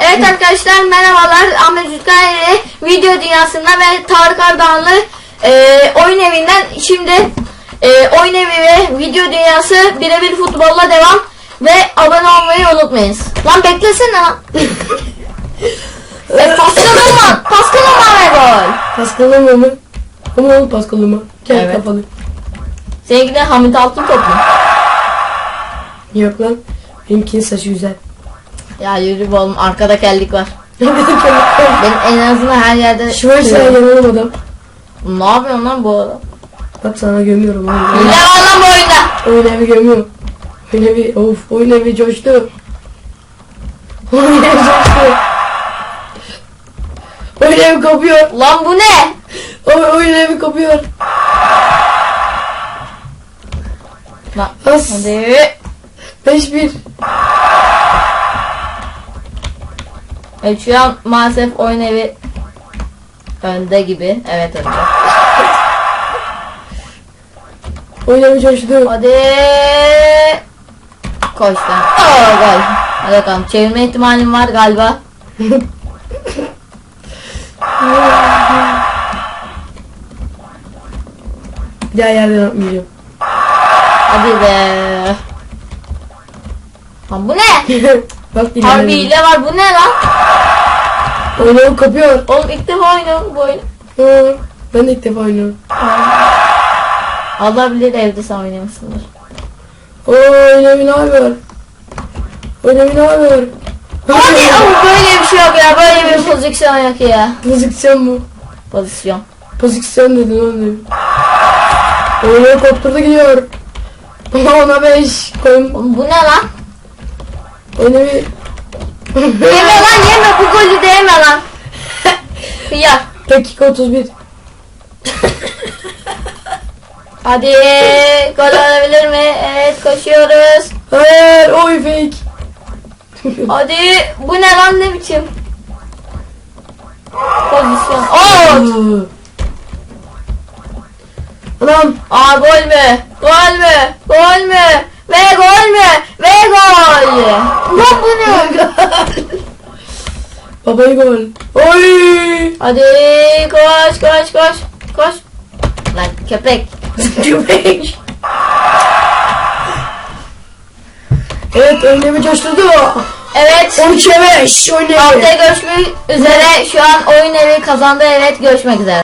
Evet arkadaşlar merhabalar Ahmet Zülkayri video dünyasında ve Tarık Ardahanlı e, oyun evinden şimdi e, oyun evi ve video dünyası birebir futbolla devam ve abone olmayı unutmayınız. Lan beklesene lan. e, Paskalama, paskalama ve gol. Paskalama mı? Ama oğlum paskalama. Gel Evet. kapalı. Seninki de Hamit Altın top mu? Yok lan. Benimkinin saçı güzel. Ya yürü be oğlum arkada kellik var. Benim en azından her yerde... Şu an sen yanılım adam. Ne yapıyorsun lan bu arada? Bak sana gömüyorum. Oyun, var lan bu oyunda? oyun evi gömüyorum. Oyun evi, of oyun evi coştu. Oyun evi coştu. Oyun evi kopuyor. Lan bu ne? Oy, oyun evi kopuyor. Lan As. hadi. 5-1. Evet şu an maalesef oyun evi önde gibi. Evet önde. Oyun evi coştu. Hadi. Koş lan. Oo gol. Hadi bakalım çevirme ihtimalim var galiba. Bir daha yerden atmayacağım. Hadi be. Lan bu ne? Bak Harbi ilerledim. hile var bu ne lan? Oyun evi kopuyor. Oğlum ilk defa oynuyorum bu oyunu. Hı, Ben de ilk defa oynuyorum. Allah bilir evde sen oynamışsındır. Oo, oyun evi ne? Oyun evi ne yapıyor? Hadi ama böyle bir şey yok ya. Böyle bir pozisyon yok ya. Pozisyon mu? Pozisyon. Pozisyon dedin oğlum. Evi kopturdu gidiyor. Ona 5 koyun. Bu ne lan? Oyun evi Yeme lan yeme bu golü de yeme lan. Hıyar. dakika 31. Hadi gol olabilir mi? Evet koşuyoruz. Hayır oy fake. Hadi bu ne lan ne biçim? Anam Aa gol mü? Gol mü? Gol mü? Ve gol mü? Ve gol. Lan bu ne? babayı gol. Oy. Hadi koş koş koş. Koş. Lan köpek. Köpek. Evet evi coşturdu. Evet. 13'e 5 oyun evi. Haftaya görüşmek üzere. Şu an oyun evi kazandı. Evet görüşmek üzere.